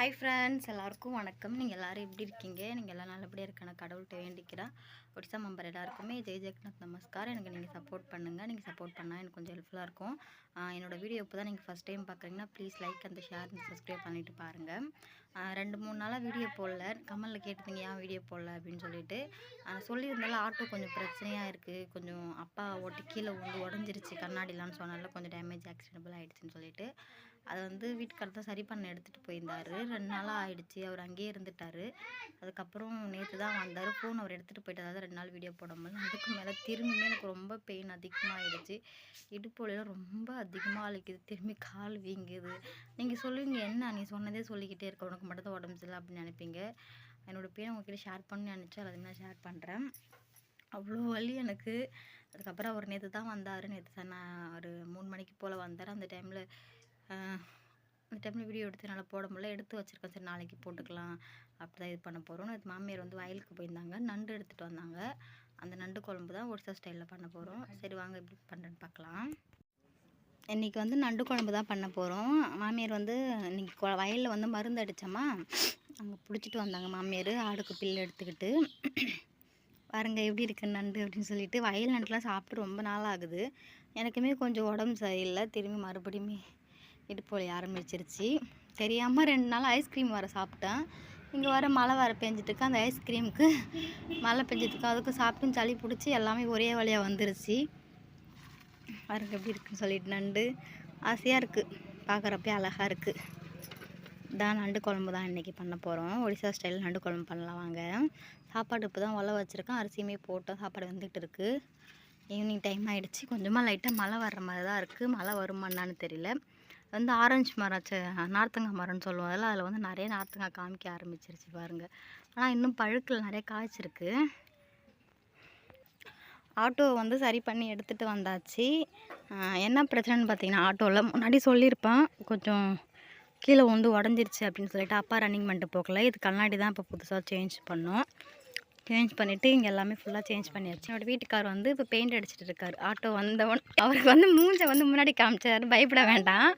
Hi friends எல்லாருக்கும் வணக்கம். நீங்கள் எல்லோரும் எப்படி இருக்கீங்க? நீங்கள் எல்லாம் நல்லபடியாக இருக்கணும். கடவுள்கிட்ட வேண்டிக்கிறேன் ஒடிசா மெம்பர் எல்லாருக்குமே ஜெய் ஜெகநாத் நமஸ்கார் எனக்கு நீங்கள் சப்போர்ட் பண்ணுங்கள் நீங்கள் சப்போர்ட் பண்ணால் எனக்கு கொஞ்சம் ஹெல்ப்ஃபுல்லாக இருக்கும். என்னோடய வீடியோ இப்போ தான் நீங்கள் ஃபஸ்ட் டைம் பார்க்குறீங்கன்னா ப்ளீஸ் லைக் அந்த ஷேர் அந்த சப்ஸ்கிரைப் பண்ணிவிட்டு பாருங்கள் ரெண்டு மூணு நாளாக வீடியோ போடல. கமலில் கேட்டுருந்தீங்க ஏன் வீடியோ போடல? அப்படின்னு சொல்லிட்டு. சொல்லியிருந்தாலும் ஆட்டோ கொஞ்சம் பிரச்சனையாக இருக்குது கொஞ்சம் அப்பா ஓட்டி கீழே வந்து உடஞ்சிருச்சு. கண்ணாடிலான்னு சொன்னால கொஞ்சம் டேமேஜ் ஆக்சிடென்டபிள் ஆகிடுச்சின்னு சொல்லிட்டு. அதை வந்து வீட்டுக்காரர் தான் சரி பண்ண எடுத்துகிட்டு போயிருந்தார். ரெண்டு நாளாக ஆயிடுச்சு. அவர் அங்கேயே இருந்துட்டார். அதுக்கப்புறம் நேற்று தான் வந்தார். ஃபோன் அவர் எடுத்துகிட்டு போயிட்டு அதாவது ரெண்டு நாள் வீடியோ போடாமல் அதுக்கு மேலே திரும்பியுமே எனக்கு ரொம்ப பெயின் அதிகமாகிடுச்சு இடுப்புலாம் ரொம்ப அதிகமாக அழிக்குது திரும்பி கால் வீங்குது. நீங்கள் சொல்லுவீங்க என்ன? நீ சொன்னதே சொல்லிக்கிட்டே இருக்க. உனக்கு மட்டும் தான் உடம்பு சரியில்லை அப்படின்னு நினைப்பீங்க. என்னோடய பேரை உங்ககிட்ட ஷேர் பண்ணி நினச்சா அதை நான் ஷேர் பண்ணுறேன் அவ்வளோ வலி எனக்கு. அதுக்கப்புறம் அவர் நேற்று தான் வந்தார். நேற்று சார் நான் ஒரு மூணு மணிக்கு போல் வந்தார். அந்த டைமில் அந்த டைமில் வீடியோ எடுத்து நல்லா போட முடியல. எடுத்து வச்சுருக்கேன். சரி நாளைக்கு போட்டுக்கலாம். அப்படி தான் இது பண்ண போகிறோம் நேற்று மாமியார் வந்து வயலுக்கு போயிருந்தாங்க. நண்டு எடுத்துகிட்டு வந்தாங்க. அந்த நண்டு குழம்பு தான் ஒடிசா ஸ்டைலில் பண்ண போகிறோம் சரி வாங்க எப்படி பண்ணுறேன்னு பார்க்கலாம். இன்றைக்கி வந்து நண்டு குழம்பு தான் பண்ண போகிறோம் மாமியார் வந்து இன்றைக்கி வயலில் வந்து மருந்து அடித்தோமா அங்கே பிடிச்சிட்டு வந்தாங்க மாமியார். ஆடுக்கு பில்லு எடுத்துக்கிட்டு. பாருங்க எப்படி இருக்கு நண்டு அப்படின்னு சொல்லிட்டு. வயல் நண்டுலாம் சாப்பிட்டு ரொம்ப நாள் ஆகுது. எனக்குமே கொஞ்சம் உடம்பு சரியில்லை. திரும்பி மறுபடியுமே இடுப்பு வலி ஆரம்பிச்சிருச்சு தெரியாமல் ரெண்டு நாள் ஐஸ்கிரீம் வர சாப்பிட்டேன். இங்கே வர மழை வர பெஞ்சிட்டுருக்கு. அந்த ஐஸ்கிரீமுக்கு மழை பெஞ்சிட்டுருக்கு. அதுக்கு சாப்பிட்டும் சளி பிடிச்சி எல்லாமே ஒரே வழியாக வந்துருச்சு. பாருங்க எப்படி இருக்குன்னு சொல்லிட்டு நண்டு. ஆசையாக இருக்குது பார்க்குறப்பே அழகாக இருக்குது தான் நண்டு குழம்பு தான் இன்றைக்கி பண்ண போகிறோம் ஒடிசா ஸ்டைல் நண்டு குழம்பு பண்ணலாம் வாங்க. சாப்பாடு இப்போ தான் உள்ள வச்சுருக்கேன். அரிசியுமே போட்டோம். சாப்பாடு வந்துட்டு இருக்குது ஈவினிங் டைம் ஆகிடுச்சு கொஞ்சமாக லைட்டாக மழை வர்ற மாதிரி தான் இருக்குது மழை வருமான்னு தெரியல. வந்து ஆரஞ்சு மரம் நார்த்தங்காய் மரம்னு சொல்லுவோம். அதில் அதில் வந்து நிறைய நார்த்தங்காய் காமிக்க ஆரம்பிச்சிருச்சு பாருங்கள் ஆனால் இன்னும் பழுக்கில். நிறைய காய்ச்சிருக்கு. ஆட்டோவை வந்து சரி பண்ணி எடுத்துகிட்டு வந்தாச்சு. என்ன பிரச்சனைன்னு பார்த்தீங்கன்னா ஆட்டோவில் முன்னாடி சொல்லியிருப்பேன் கொஞ்சம் கீழே வந்து உடஞ்சிருச்சு அப்படின்னு சொல்லிட்டு அப்பா ரன்னிங் பண்ணிட்டு போகல. இது கண்ணாடி தான் இப்போ புதுசாக சேஞ்ச் பண்ணோம். சேஞ்ச் பண்ணிவிட்டு இங்கே எல்லாமே ஃபுல்லாக சேஞ்ச் பண்ணியாச்சு. என்னோட வீட்டுக்கார் வந்து இப்போ பெயிண்ட் அடிச்சிட்டு இருக்காரு. ஆட்டோ வந்தவன் அவருக்கு வந்து மூஞ்சை வந்து முன்னாடி காமிச்சார். பயப்பட வேண்டாம்.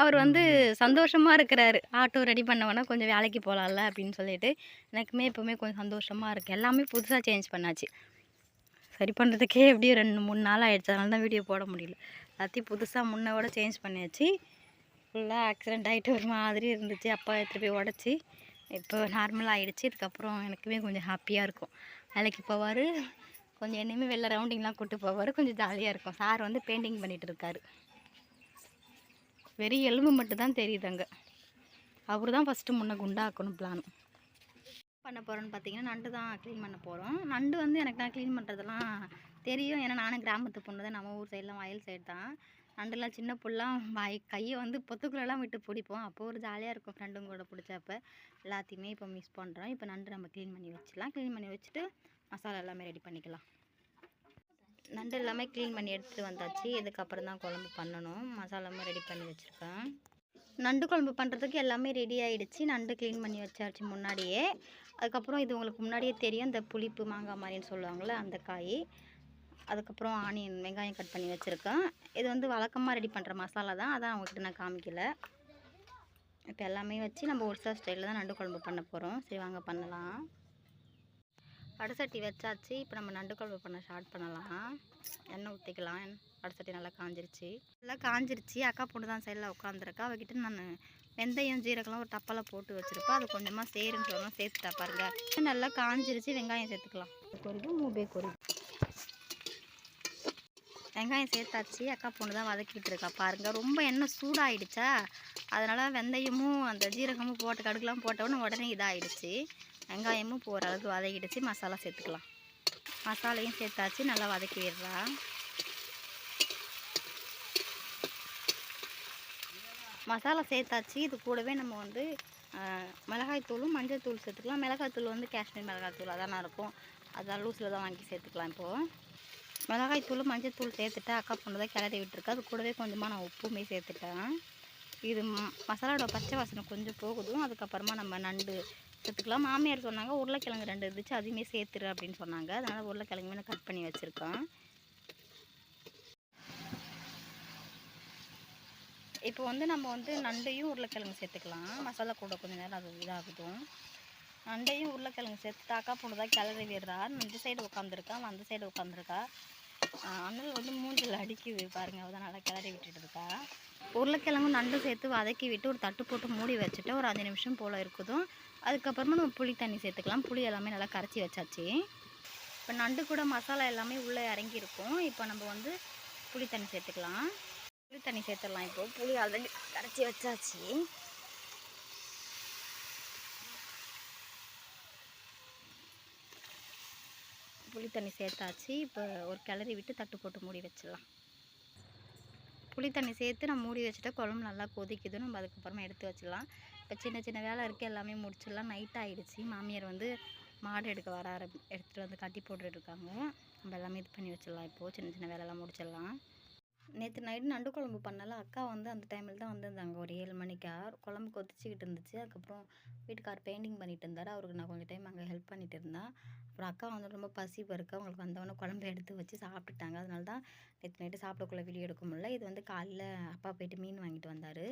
அவர் வந்து சந்தோஷமாக இருக்கிறாரு. ஆட்டோ ரெடி பண்ணவொன்னே கொஞ்சம் வேலைக்கு போகலாம்ல அப்படின்னு சொல்லிட்டு எனக்குமே எப்போவுமே கொஞ்சம் சந்தோஷமாக இருக்குது எல்லாமே புதுசாக சேஞ்ச் பண்ணாச்சு. சரி பண்ணுறதுக்கே எப்படியும் ரெண்டு மூணு நாள் ஆகிடுச்சு அதனால தான் வீடியோ போட முடியல. எல்லாத்தையும் புதுசாக முன்னோட சேஞ்ச் பண்ணியாச்சு. ஃபுல்லாக ஆக்சிடென்ட் ஆகிட்டு ஒரு மாதிரி இருந்துச்சு. அப்பா எடுத்துகிட்டு போய் உடச்சி. இப்போ நார்மலாக ஆகிடுச்சு இதுக்கப்புறம் எனக்குமே கொஞ்சம் ஹாப்பியாக இருக்கும். வேலைக்கு போவார். கொஞ்சம் என்னையுமே வெளில ரவுண்டிங்லாம் கூப்பிட்டு போவார். கொஞ்சம் ஜாலியாக இருக்கும். சார் வந்து பெயிண்டிங் பண்ணிகிட்டு இருக்காரு. வெறும் எலும்பு மட்டும் தான் தெரியுது அங்கே. அவர் தான் ஃபஸ்ட்டு முன்ன குண்டாக்கணும் பிளான் பண்ண போகிறோன்னு பார்த்தீங்கன்னா நண்டு தான் க்ளீன் பண்ண போகிறோம் நண்டு வந்து எனக்கு நான் க்ளீன் பண்ணுறதெல்லாம் தெரியும். ஏன்னா நானும் கிராமத்து பொண்ணு தான். நம்ம ஊர் சைடெலாம் வயல் சைடு தான். நண்டுலாம் சின்ன புல்லாம் வாய் கையை வந்து பொத்துக்குள்ளெல்லாம் விட்டு பிடிப்போம். அப்போ ஒரு ஜாலியாக இருக்கும் ஃப்ரெண்டுங்க கூட பிடிச்சப்ப. எல்லாத்தையுமே இப்போ மிஸ் பண்ணுறோம் இப்போ நண்டு நம்ம க்ளீன் பண்ணி வச்சிடலாம். க்ளீன் பண்ணி வச்சுட்டு மசாலா எல்லாமே ரெடி பண்ணிக்கலாம். நண்டு எல்லாமே க்ளீன் பண்ணி எடுத்துகிட்டு வந்தாச்சு. இதுக்கப்புறம் தான் குழம்பு பண்ணணும். மசாலாமே ரெடி பண்ணி வச்சுருக்கேன். நண்டு குழம்பு பண்ணுறதுக்கு எல்லாமே ரெடி ஆகிடுச்சு நண்டு க்ளீன் பண்ணி வச்சாச்சு முன்னாடியே. அதுக்கப்புறம் இது உங்களுக்கு முன்னாடியே தெரியும். இந்த புளிப்பு மாங்காய் மாதிரின்னு சொல்லுவாங்கள்ல அந்த காய். அதுக்கப்புறம் ஆனியன் வெங்காயம் கட் பண்ணி வச்சுருக்கேன். இது வந்து வழக்கமாக ரெடி பண்ணுற மசாலா தான். அதான் அவங்ககிட்ட நான் காமிக்கல. இப்போ எல்லாமே வச்சு நம்ம ஒடிசா ஸ்டைலில் தான் நண்டு குழம்பு பண்ண போகிறோம் சரி வாங்க பண்ணலாம். வடசட்டி வச்சாச்சு. இப்போ நம்ம நண்டு குழம்பு பண்ண ஸ்டார்ட் பண்ணலாம். எண்ணெய் ஊற்றிக்கலாம் வடசட்டி நல்லா காஞ்சிருச்சு. நல்லா காஞ்சிருச்சு. அக்கா பொண்ணு தான் சைடில் உட்காந்துருக்கா அவகிட்ட நான் வெந்தயம் ஜீரகம்லாம் ஒரு டப்பாவில் போட்டு வச்சுருப்பேன் அது கொஞ்சமாக சேருன்னு சொல்லணும் சேர்த்துட்டா பாருங்க. நல்லா காஞ்சிருச்சு. வெங்காயம் சேர்த்துக்கலாம். கொறிது மூபே கொறி வெங்காயம் சேர்த்தாச்சு அக்கா பொண்ணு தான் வதக்கிட்டு இருக்கா பாருங்க. ரொம்ப எண்ணெய் சூடாகிடுச்சா அதனால் வெந்தயமும் அந்த ஜீரகமும் போட்டு கடுகுலாம் போட்ட உடனே உடனே இதாகிடுச்சு வெங்காயமும் போகிற அளவுக்கு வதக்கிடுச்சு. மசாலா சேர்த்துக்கலாம். மசாலையும் சேர்த்தாச்சு. நல்லா வதக்கி விடுறா. மசாலா சேர்த்தாச்சு. இது கூடவே நம்ம வந்து மிளகாய்த்தூளும் மஞ்சள் தூள் சேர்த்துக்கலாம். மிளகாய்த்தூள் வந்து காஷ்மீர் மிளகாய்த்தூள் அதான இருக்கும். அதான் லூஸில் தான் வாங்கி சேர்த்துக்கலாம் இப்போது மிளகாய்த்தூள் மஞ்சள் தூள் சேர்த்துட்டு அக்கா பொண்ணு தான் கிளறி விட்டுருக்கு. அது கூடவே கொஞ்சமாக நான் உப்புமே சேர்த்துட்டேன். இது மசாலாவோட பச்சை வாசனை கொஞ்சம் போகுதும் அதுக்கப்புறமா நம்ம நண்டு சேர்த்துக்கலாம். மாமியார் சொன்னாங்க உருளைக்கிழங்கு ரெண்டு இருந்துச்சு அதையுமே சேர்த்துரு அப்படின்னு சொன்னாங்க. அதனால் உருளைக்கிழங்குமே நான் கட் பண்ணி வச்சுருக்கேன் இப்போ வந்து நம்ம வந்து நண்டையும் உருளைக்கிழங்கு சேர்த்துக்கலாம். மசாலா கூட கொஞ்ச நேரம் அது இதாகட்டும் நண்டையும் உருளைக்கிழங்கு சேர்த்து தாக்கா பொண்ணு தான் கிளறி விடுறா. இந்த சைடு உட்காந்துருக்கா அவன் அந்த சைடு உட்காந்துருக்கா அண்ணல் வந்து மூஞ்சில் அடிக்குது பாருங்கள் அவள் தான் நல்லா கிளறி விட்டுட்டு இருக்கா. உருளைக்கிழங்கும் நண்டு சேர்த்து வதக்கி விட்டு ஒரு தட்டு போட்டு மூடி வச்சுட்டு ஒரு அஞ்சு நிமிஷம் போல் இருக்குதும். அதுக்கப்புறமா நம்ம புளி தண்ணி சேர்த்துக்கலாம். புளி எல்லாமே நல்லா கரைச்சி வச்சாச்சு. இப்போ நண்டு கூட மசாலா எல்லாமே உள்ளே இறங்கியிருக்கும். இப்போ நம்ம வந்து புளி தண்ணி சேர்த்துக்கலாம். புளி தண்ணி சேர்த்துடலாம் இப்போ. புளி ஆல்ரெடி கரைச்சி வச்சாச்சு. புளி தண்ணி சேர்த்தாச்சு. இப்போ ஒரு கிளறி விட்டு தட்டு போட்டு மூடி வச்சிடலாம். புளி தண்ணி சேர்த்து நம்ம மூடி வச்சுட்டா குழம்பு நல்லா கொதிக்குது. நம்ம அதுக்கப்புறமா எடுத்து வச்சிடலாம். இப்போ சின்ன சின்ன வேலை இருக்குது எல்லாமே முடிச்சிடலாம். நைட் ஆகிடுச்சு மாமியார் வந்து மாடு எடுக்க வர ஆரம்பி எடுத்துகிட்டு வந்து கட்டி போட்டுட்டு இருக்காங்க. நம்ம எல்லாமே இது பண்ணி வச்சிடலாம் இப்போது சின்ன சின்ன வேலைலாம் முடிச்சிடலாம். நேற்று நைட்டு நண்டு குழம்பு பண்ணல. அக்கா வந்து அந்த டைமில் தான் வந்திருந்தாங்க. ஒரு ஏழு மணிக்கா குழம்பு கொதிச்சிக்கிட்டு இருந்துச்சு. அதுக்கப்புறம் வீட்டுக்கார் பெயிண்டிங் பண்ணிட்டு இருந்தார். அவருக்கு நான் கொஞ்சம் டைம் அங்கே ஹெல்ப் பண்ணிட்டு இருந்தேன். அப்புறம் அக்கா வந்து ரொம்ப பசி பருக்க அவங்களுக்கு வந்தவொடனே குழம்பு எடுத்து வச்சு சாப்பிட்டுட்டாங்க. அதனால தான் நேற்று நைட்டு சாப்பிடக்குள்ள வீடியோ எடுக்க முடியல. இது வந்து காலைல அப்பா போயிட்டு மீன் வாங்கிட்டு வந்தார்.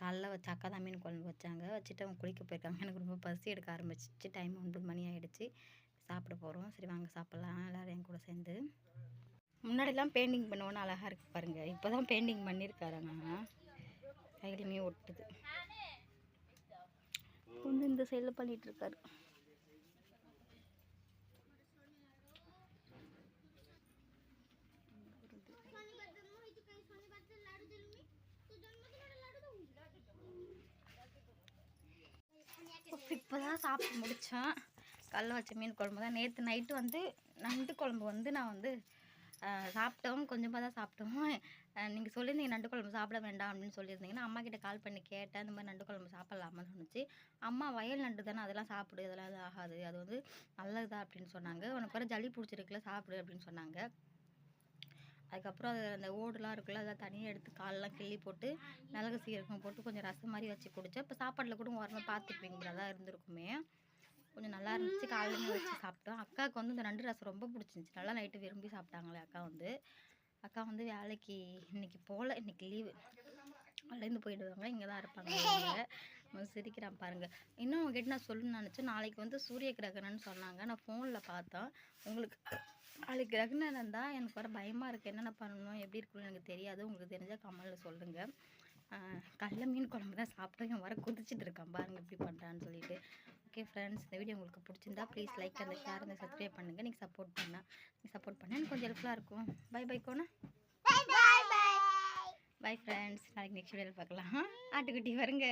காலைல வச்சு அக்கா தான் மீன் குழம்பு வச்சாங்க. வச்சுட்டு அவங்க குளிக்க போயிருக்காங்க. எனக்கு ரொம்ப பசி எடுக்க ஆரம்பிச்சிச்சு. டைம் ஒன்பது மணி ஆகிடுச்சு சாப்பிட போகிறோம் சரி வாங்க சாப்பிட்லாம். எல்லோரும் என் கூட சேர்ந்து. முன்னாடிலாம் பெயிண்டிங் பண்ணுவோன்னு அழகாக இருக்குது பாருங்கள் இப்போ தான் பெயிண்டிங் பண்ணியிருக்காருங்க கையிலுமே ஒட்டுது. வந்து இந்த சைடில் பண்ணிகிட்ருக்காரு இப்போ தான் சாப்பிட்டு முடித்தேன் கல்ல வச்ச மீன் குழம்பு தான். நேற்று நைட்டு வந்து நண்டு குழம்பு வந்து நான் வந்து சாப்பிட்டோம். கொஞ்சமாக தான் சாப்பிட்டோம். நீங்கள் சொல்லியிருந்தீங்க நண்டு குழம்பு சாப்பிட வேண்டாம் அப்படின்னு சொல்லியிருந்தீங்கன்னா அம்மா கிட்ட கால் பண்ணி கேட்டேன். இந்த மாதிரி நண்டு குழம்பு சாப்பிட்லாமான்னு சொன்னிச்சு. அம்மா வயல் நண்டு தானே அதெல்லாம் சாப்பிடு அதெல்லாம் இது ஆகாது. அது வந்து நல்லதுதான் அப்படின்னு சொன்னாங்க. உனக்கு வர ஜளி பிடிச்சிருக்குல சாப்பிடு அப்படின்னு சொன்னாங்க. அதுக்கப்புறம் அது அந்த ஓடுலாம் இருக்குல்ல அதை தனியாக எடுத்து காலெலாம் கிள்ளி போட்டு மிளகு சீரகம் போட்டு கொஞ்சம் ரசம் மாதிரி வச்சு குடித்தேன் இப்போ சாப்பாட்டில் கூட உரமாக பார்த்துருப்பீங்க தான் இருந்திருக்குமே. கொஞ்சம் நல்லா இருந்துச்சு. காலையில் வச்சு சாப்பிட்டோம். அக்காவுக்கு வந்து இந்த நண்டு ரசம் ரொம்ப பிடிச்சிருந்துச்சி. நல்லா நைட்டு விரும்பி சாப்பிட்டாங்களே அக்கா வந்து. அக்கா வந்து வேலைக்கு இன்னைக்கு போகல இன்னைக்கு லீவு. அலேருந்து போயிடுவாங்க. இங்கே தான் இருப்பாங்க. அவங்க சிரிக்கிறான் பாருங்கள் இன்னும் உங்ககிட்ட நான் சொல்லணும்னு நினச்சேன். நாளைக்கு வந்து சூரிய கிரகணம்னு சொன்னாங்க. நான் ஃபோனில் பார்த்தேன் உங்களுக்கு நாளைக்கு கிரகணம் இருந்தால் எனக்கு வர பயமாக இருக்குது என்னென்ன பண்ணணும்? எப்படி இருக்கணும்னு எனக்கு தெரியாது. உங்களுக்கு தெரிஞ்சால் கமலில் சொல்லுங்கள் கடல மீன் குழம்பு தான் சாப்பிட்டோம். என் வர குதிச்சிட்டு இருக்கான் பாருங்கள் எப்படி பண்ணுறான்னு சொல்லிட்டு. Okay friends. இந்த வீடியோ உங்களுக்கு பிடிச்சிருந்தா ப்ளீஸ் லைக் அந்த ஷேர் அந்த சப்ஸ்கிரைப் பண்ணுங்கள் நீங்கள் சப்போர்ட் பண்ணா நீங்கள் சப்போர்ட் பண்ணால் எனக்கு கொஞ்சம் ஹெல்ப்ஃபுல்லாக இருக்கும். பை பை கோனா. பை ஃப்ரெண்ட்ஸ் நாளைக்கு நெக்ஸ்ட் வீடியோவில் பார்க்கலாம். ஆட்டுக்குட்டி வருங்க